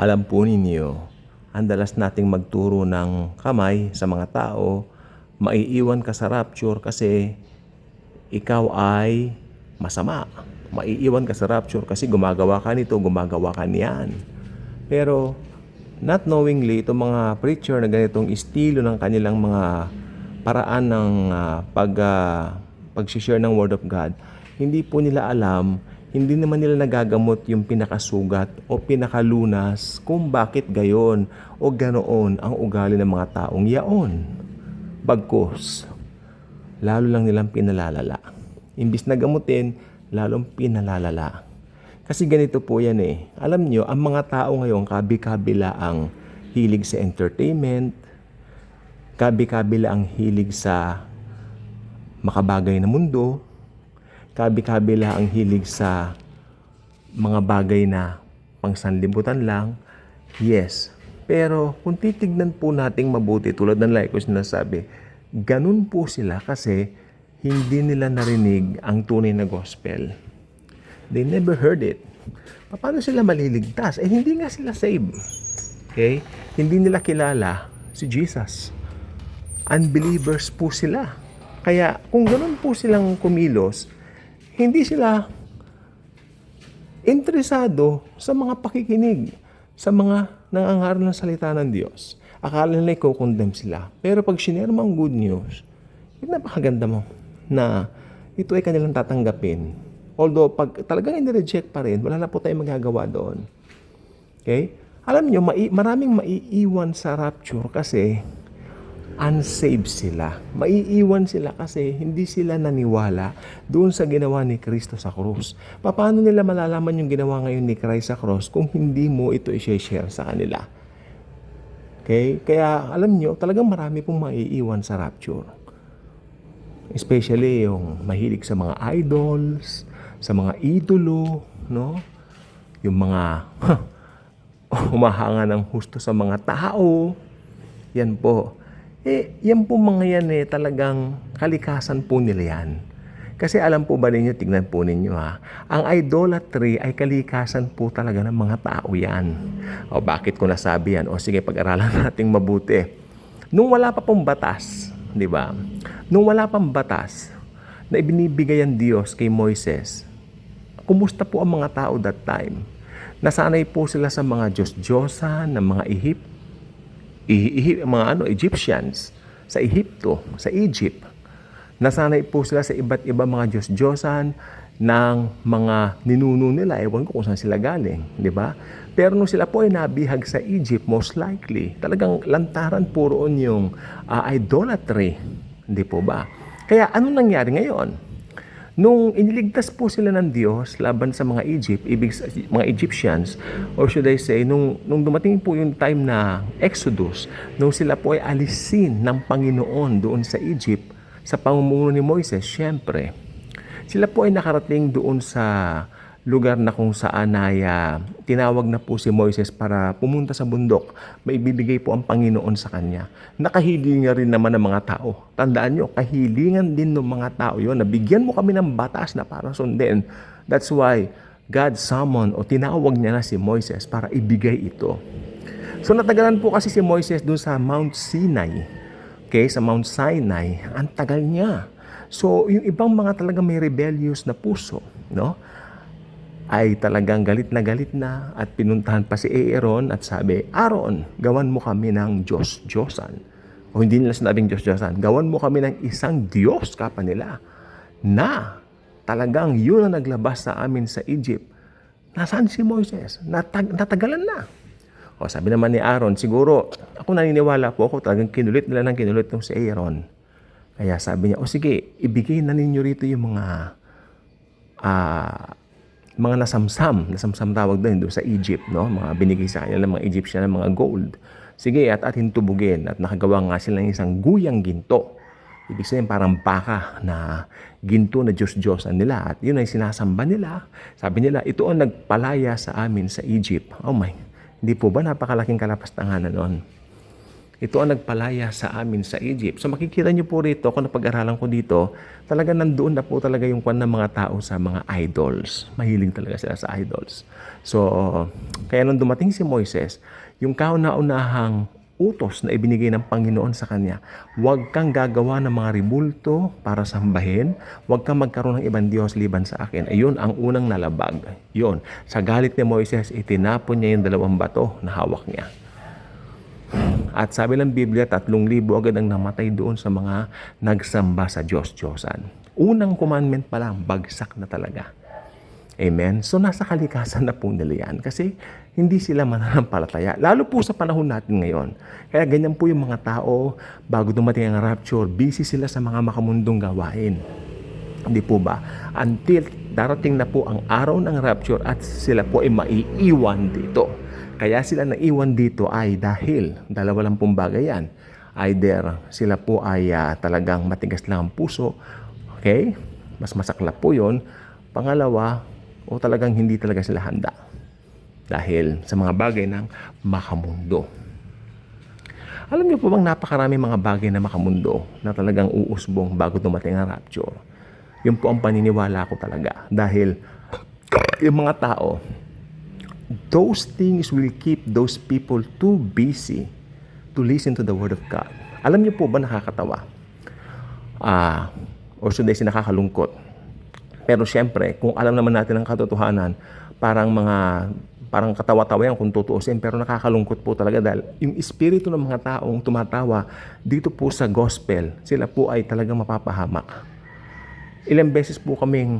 Alam po ninyo, ang dalas nating magturo ng kamay sa mga tao, maiiwan ka sa rapture kasi ikaw ay masama. Maiiwan ka sa rapture kasi gumagawa ka nito, gumagawa ka niyan. Pero not knowingly, itong mga preacher na ganitong estilo ng kanilang mga paraan ng ah, pag, uh, pag-share ng Word of God, hindi po nila alam, hindi naman nila nagagamot yung pinakasugat o pinakalunas kung bakit gayon o ganoon ang ugali ng mga taong yaon. Bagkus, lalo lang nilang pinalalala. Imbis na gamutin, lalong pinalalala. Kasi ganito po yan eh. Alam nyo, ang mga tao ngayon, kabi-kabila ang hilig sa entertainment, kabi-kabila ang hilig sa makabagay na mundo, kabi-kabila ang hilig sa mga bagay na pangsanlibutan lang. Yes. Pero kung titignan po nating mabuti, tulad ng like ko sinasabi, ganun po sila kasi hindi nila narinig ang tunay na gospel. They never heard it. Paano sila maliligtas? Eh, hindi nga sila saved. Okay? Hindi nila kilala si Jesus. Unbelievers po sila. Kaya kung ganun po silang kumilos, hindi sila interesado sa mga pakikinig, sa mga nangangaral ng salita ng Diyos. Akala nila i-condemn sila. Pero pag sinare mo ang good news, yun napakaganda mo na ito ay kanilang tatanggapin. Although, pag talagang in-reject pa rin, wala na po tayong magagawa doon. Okay? Alam nyo, mai- maraming maiiwan sa rapture kasi unsaved sila. Maiiwan sila kasi hindi sila naniwala doon sa ginawa ni Kristo sa krus. Paano nila malalaman yung ginawa ngayon ni Christ sa krus kung hindi mo ito i-share sa kanila? Okay? Kaya alam nyo, talagang marami pong maiiwan sa rapture. Especially yung mahilig sa mga idols, sa mga idolo, no? Yung mga humahanga ng husto sa mga tao. Yan po. Eh, yan po mga yan eh, talagang kalikasan po nila yan. Kasi alam po ba ninyo, tignan po ninyo ha, ang idolatry ay kalikasan po talaga ng mga tao yan. O bakit ko nasabi yan? O sige, pag-aralan nating mabuti. Nung wala pa pong batas, di ba? Nung wala pang batas na ibinibigay ang Diyos kay Moises, kumusta po ang mga tao that time? Nasanay po sila sa mga Diyos-Diyosan, ng mga Ehip, mga ano, Egyptians sa Ehipto, sa Egypt. Nasanay po sila sa iba't iba mga Diyos-Diyosan ng mga ninuno nila. Ewan ko kung saan sila galing, di ba? Pero nung sila po ay nabihag sa Egypt, most likely, talagang lantaran po roon yung ah, idolatry. Hindi po ba? Kaya ano nangyari ngayon? Nung iniligtas po sila ng Diyos laban sa mga Egypt, ibig mga Egyptians, or should I say, nung, nung dumating po yung time na Exodus, nung sila po ay alisin ng Panginoon doon sa Egypt, sa pamumuno ni Moises, syempre, sila po ay nakarating doon sa lugar na kung saan ay ah, tinawag na po si Moises para pumunta sa bundok. May bibigay po ang Panginoon sa kanya. Nakahilingan rin naman ng mga tao. Tandaan nyo, kahilingan din ng mga tao yon. Nabigyan mo kami ng batas na para sundin. That's why God summoned o tinawag niya na si Moises para ibigay ito. So natagalan po kasi si Moises doon sa Mount Sinai. Okay, sa Mount Sinai, ang tagal niya. So, yung ibang mga talagang may rebellious na puso, no? Ay talagang galit na galit na at pinuntahan pa si Aaron at sabi, Aaron, gawan mo kami ng Diyos-Diyosan. O hindi nila sinabing Diyos-Diyosan, gawan mo kami ng isang Diyos kapa nila na talagang yun ang naglabas sa amin sa Egypt. Nasaan si Moises? Natag- natagalan na. O sabi naman ni Aaron, siguro ako naniniwala po ako talagang kinulit nila ng kinulit nung si Aaron. Kaya sabi niya, o sige, ibigay na ninyo rito yung mga ah mga nasamsam, nasamsam tawag doon doon sa Egypt, no? Mga binigay sa kanila ng mga Egyptian ng mga gold. Sige, at atin tubugin at nakagawa nga sila ng isang guyang ginto. Ibig sabihin parang baka na ginto na Diyos-Diyosan nila. At yun ay sinasamba nila. Sabi nila, ito ang nagpalaya sa amin sa Egypt. Oh my, hindi po ba napakalaking kalapastanganan noon? Ito ang nagpalaya sa amin sa Egypt. So makikita niyo po rito, kung napag-aralan ko dito, talaga nandoon na po talaga yung kwan ng mga tao sa mga idols. Mahilig talaga sila sa idols. So, kaya nung dumating si Moises, yung kauna-unahang utos na ibinigay ng Panginoon sa kanya, huwag kang gagawa ng mga ribulto para sambahin, huwag kang magkaroon ng ibang Diyos liban sa akin. Ayun ang unang nalabag. Yun. Sa galit ni Moises, itinapon niya yung dalawang bato na hawak niya. At sabi ng Biblia, tatlong libo agad ang namatay doon sa mga nagsamba sa Diyos-Diyosan. Unang commandment pa lang, bagsak na talaga. Amen? So nasa kalikasan na po nila yan kasi hindi sila mananampalataya. Lalo po sa panahon natin ngayon. Kaya ganyan po yung mga tao, bago dumating ang rapture, busy sila sa mga makamundong gawain. Hindi po ba? Until darating na po ang araw ng rapture at sila po ay maiiwan dito. Kaya sila naiwan dito ay dahil dalawa lang pong bagay yan. Either sila po ay ah, talagang matigas lang ang puso, okay? Mas masaklap po yon. Pangalawa, o talagang hindi talaga sila handa. Dahil sa mga bagay ng makamundo. Alam niyo po bang napakarami mga bagay na makamundo na talagang uusbong bago dumating ang rapture? Yun po ang paniniwala ko talaga. Dahil yung mga tao, those things will keep those people too busy to listen to the Word of God. Alam niyo po ba nakakatawa? Ah, or should I say nakakalungkot? Pero siyempre, kung alam naman natin ang katotohanan, parang mga parang katawa-tawa yan kung tutuusin pero nakakalungkot po talaga dahil yung espiritu ng mga taong tumatawa dito po sa gospel, sila po ay talagang mapapahamak. Ilang beses po kaming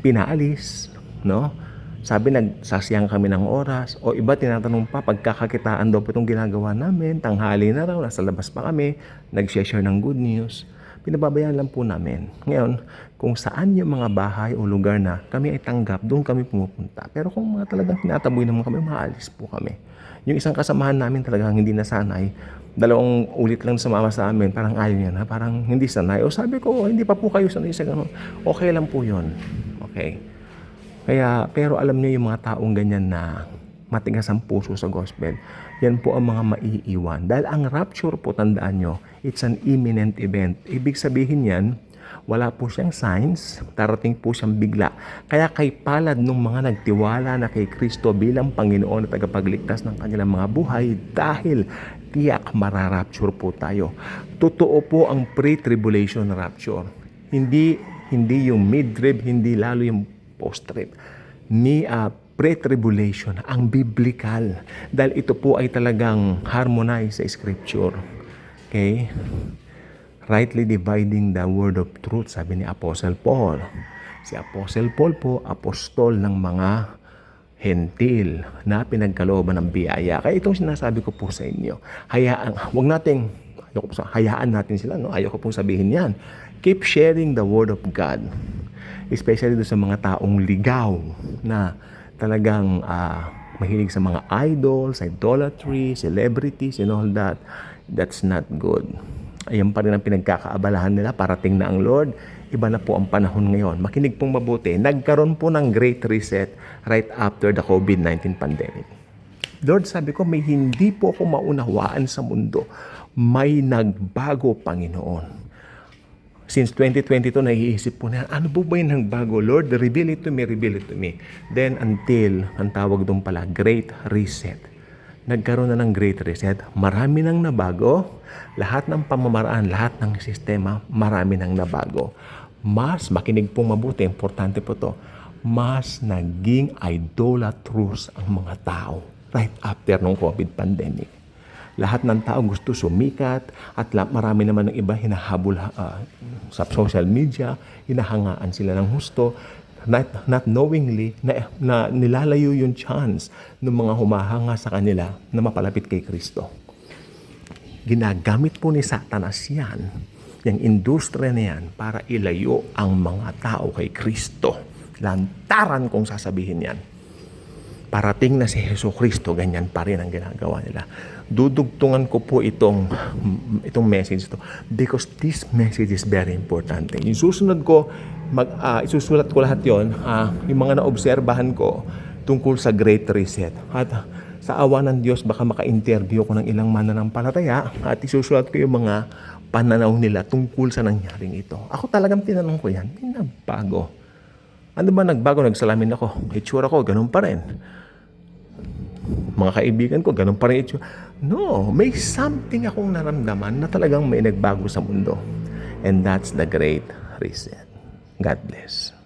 pinaalis, no? Sabi nagsasiyang kami ng oras o iba tinatanong pa pagkakakitaan daw po itong ginagawa namin, tanghali na raw, nasa labas pa kami, nag-share ng good news. Pinababayaan lang po namin. Ngayon, kung saan yung mga bahay o lugar na kami ay tanggap, doon kami pumupunta. Pero kung mga talagang tinataboy naman kami, maalis po kami. Yung isang kasamahan namin talagang hindi nasanay, dalawang ulit lang sumama sa amin, parang ayaw niya na, parang hindi sanay. O sabi ko, hindi pa po kayo sanay sa ganun. Okay lang po yon Okay. Kaya, pero alam niyo yung mga taong ganyan na matigas ang puso sa gospel, yan po ang mga maiiwan. Dahil ang rapture po, tandaan nyo, it's an imminent event. Ibig sabihin yan, wala po siyang signs, darating po siyang bigla. Kaya kay palad ng mga nagtiwala na kay Kristo bilang Panginoon at tagapagligtas ng kanilang mga buhay dahil tiyak mararapture po tayo. Totoo po ang pre-tribulation rapture. Hindi hindi yung mid-trib, hindi lalo yung post-trib. Ni uh, pre-tribulation, ang biblical. Dahil ito po ay talagang harmonize sa scripture. Okay? rightly dividing the word of truth, sabi ni Apostle Paul. Si Apostle Paul po, apostol ng mga hentil na pinagkalooban ng biyaya. Kaya itong sinasabi ko po sa inyo, hayaan, wag nating, ayoko po, hayaan natin sila, no? ayoko pong sabihin yan. Keep sharing the word of God. Especially doon sa mga taong ligaw na talagang ah, mahilig sa mga idols, idolatry, celebrities, and all that. That's not good. Ayan pa rin ang pinagkakaabalahan nila. Parating na ang Lord. Iba na po ang panahon ngayon. Makinig pong mabuti. Nagkaroon po ng great reset right after the COVID-19 pandemic. Lord, sabi ko, may hindi po ako maunawaan sa mundo. May nagbago, Panginoon. Since 2022, naiisip po na, ano po ba yung nagbago? Lord, reveal it to me, reveal it to me. Then until, ang tawag doon pala, Great Reset. Nagkaroon na ng Great Reset. Marami nang nabago. Lahat ng pamamaraan, lahat ng sistema, marami nang nabago. Mas, makinig pong mabuti, importante po to, mas naging idolatrous ang mga tao right after ng COVID pandemic. Lahat ng tao gusto sumikat at marami naman ng iba hinahabol ah, sa social media, hinahangaan sila ng husto not, not knowingly na, na nilalayo yung chance ng mga humahanga sa kanila na mapalapit kay Kristo. Ginagamit po ni Satanas yan, yung industriya na yan, para ilayo ang mga tao kay Kristo. Lantaran kung sasabihin yan parating na si Heso Kristo, ganyan pa rin ang ginagawa nila. Dudugtungan ko po itong, itong message to because this message is very important. Yung ko, mag, ah, isusulat ko lahat yon yung mga naobserbahan ko tungkol sa Great Reset. At sa awa ng Diyos, baka maka-interview ko ng ilang mananampalataya at isusulat ko yung mga pananaw nila tungkol sa nangyaring ito. Ako talagang tinanong ko yan, may nagbago. Ano ba nagbago? Nagsalamin ako. Itsura ko, ganun pa rin. Mga kaibigan ko, ganun pa rin itsura. No, may something akong naramdaman na talagang may nagbago sa mundo. And that's the great reset. God bless.